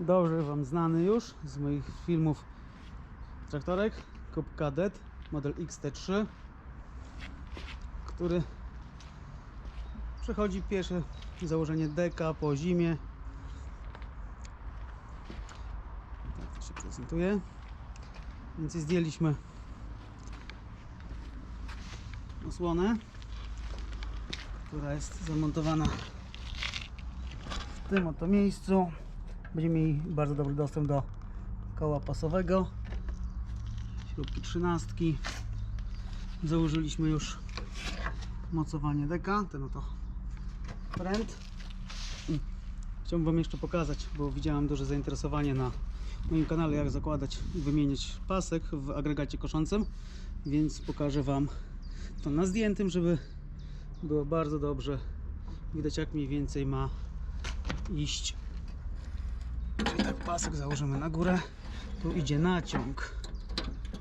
dobrze Wam znany już z moich filmów. Traktorek Kup Cadet model XT3 który przechodzi pierwsze założenie deka po zimie. Tak się prezentuje. Więc zdjęliśmy osłonę która jest zamontowana w tym oto miejscu będziemy mieli bardzo dobry dostęp do koła pasowego. Śrubki trzynastki. Założyliśmy już mocowanie deka. Ten oto pręt. Chciałbym Wam jeszcze pokazać bo widziałem duże zainteresowanie na moim kanale jak zakładać i wymienić pasek w agregacie koszącym. Więc pokażę Wam to na zdjętym żeby było bardzo dobrze widać jak mniej więcej ma iść pasek założymy na górę. Tu idzie naciąg.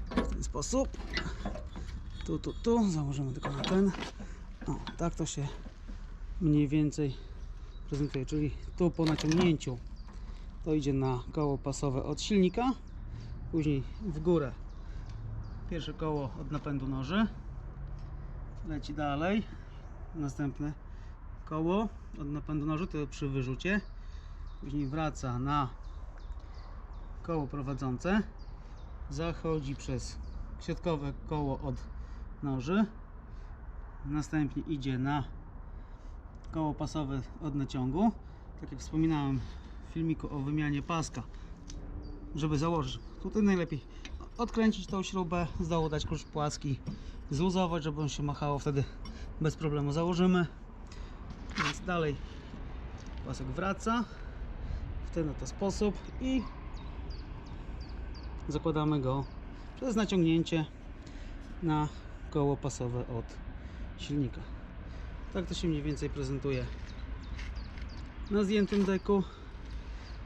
W ten sposób. Tu, tu, tu. Założymy tylko na ten. O, tak to się mniej więcej prezentuje czyli tu po naciągnięciu. To idzie na koło pasowe od silnika później w górę. Pierwsze koło od napędu noży. Leci dalej. Następne koło od napędu noży to przy wyrzucie. Później wraca na koło prowadzące. Zachodzi przez środkowe koło od noży. Następnie idzie na koło pasowe od naciągu. Tak jak wspominałem w filmiku o wymianie paska żeby założyć tutaj najlepiej odkręcić tą śrubę z dołu dać klucz płaski zluzować żeby on się machało wtedy bez problemu założymy. Więc dalej pasek wraca w ten oto sposób i zakładamy go przez naciągnięcie na koło pasowe od silnika. Tak to się mniej więcej prezentuje na zdjętym deku.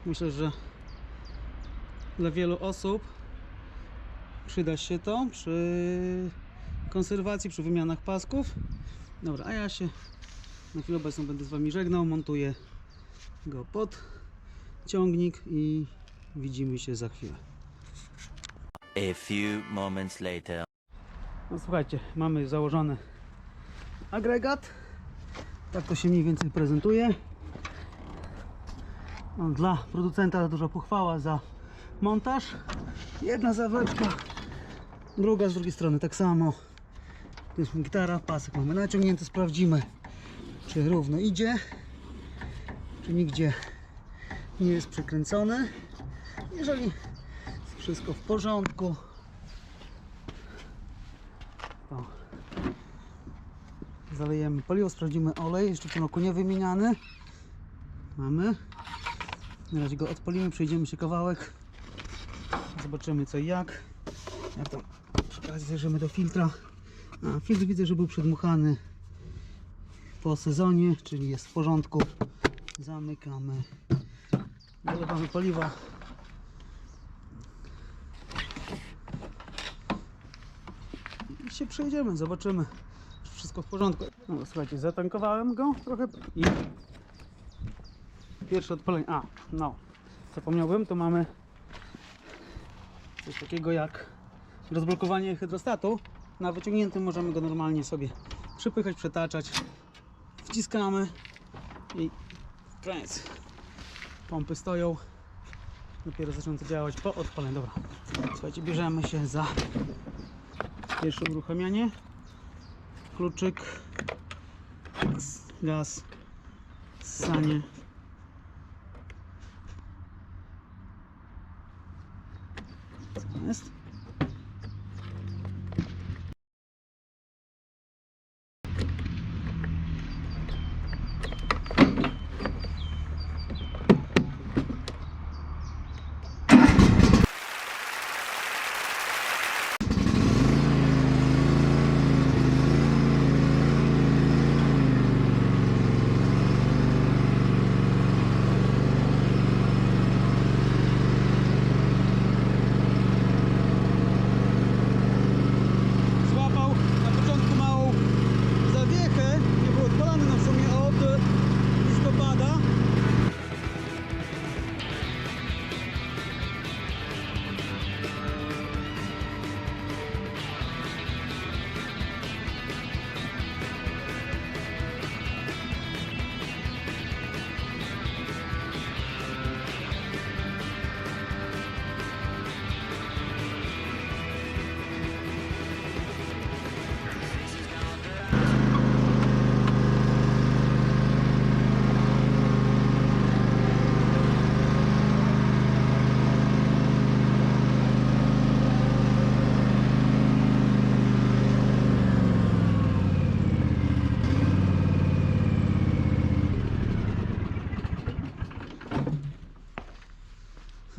Myślę, że dla wielu osób przyda się to przy konserwacji, przy wymianach pasków. Dobra, a ja się na chwilę obecną będę z Wami żegnał montuję go pod ciągnik i widzimy się za chwilę A few moments later. No słuchajcie, mamy założony agregat. Tak to się mniej więcej prezentuje. No, dla producenta duża pochwała za montaż. Jedna zawleczka, druga z drugiej strony tak samo. Tu jest gitara, pasek mamy naciągnięty, sprawdzimy czy równo idzie, czy nigdzie nie jest przekręcony. Jeżeli wszystko w porządku, to zalejemy paliwo, sprawdzimy olej, jeszcze w tym roku nie wymieniany. Mamy. Na razie go odpalimy, przejdziemy się kawałek. Zobaczymy co i jak. Jak tam przy okazji zajrzymy do filtra. A, filtr widzę, że był przedmuchany po sezonie, czyli jest w porządku. Zamykamy. Dolewamy paliwa. Się przejdziemy, zobaczymy. Czy wszystko w porządku. No, słuchajcie, zatankowałem go trochę i pierwsze odpalenie. A, no, zapomniałbym, to mamy coś takiego jak rozblokowanie hydrostatu. Na wyciągniętym możemy go normalnie sobie przypychać, przetaczać. Wciskamy i koniec. Pompy stoją. Dopiero zaczną to działać po odpaleniu. Dobra, słuchajcie, bierzemy się za pierwsze uruchamianie. Kluczyk, gaz. Co jest?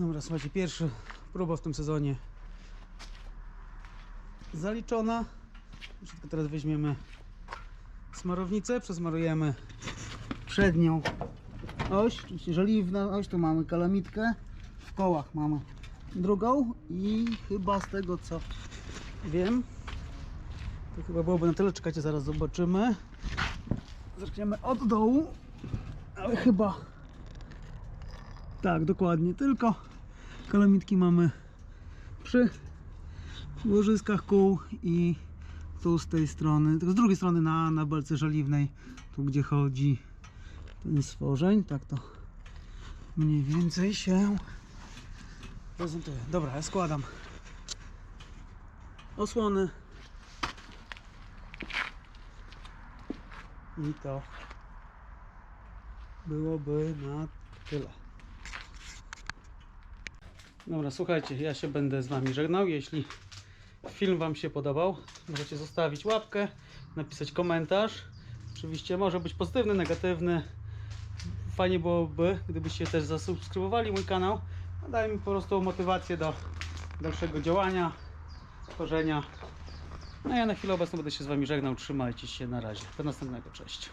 Dobra, słuchajcie, pierwsza próba w tym sezonie zaliczona. Teraz weźmiemy smarownicę, przesmarujemy przednią oś, oczywiście żeliwna oś, tu mamy kalamitkę, w kołach mamy drugą i chyba z tego co wiem, to chyba byłoby na tyle, czekajcie, zaraz zobaczymy. Zaczniemy od dołu, ale chyba tak, dokładnie, tylko kalamitki mamy przy łożyskach kół i tu z tej strony, tylko z drugiej strony na, na belce żeliwnej, tu gdzie chodzi ten stworzeń, tak to mniej więcej się prezentuje. Dobra, ja składam osłony i to byłoby na tyle. Dobra, słuchajcie, ja się będę z Wami żegnał. Jeśli film Wam się podobał, możecie zostawić łapkę, napisać komentarz. Oczywiście może być pozytywny, negatywny. Fajnie byłoby, gdybyście też zasubskrybowali mój kanał. A Daje mi po prostu motywację do dalszego działania, tworzenia. No ja na chwilę obecną będę się z Wami żegnał. Trzymajcie się, na razie. Do następnego, cześć.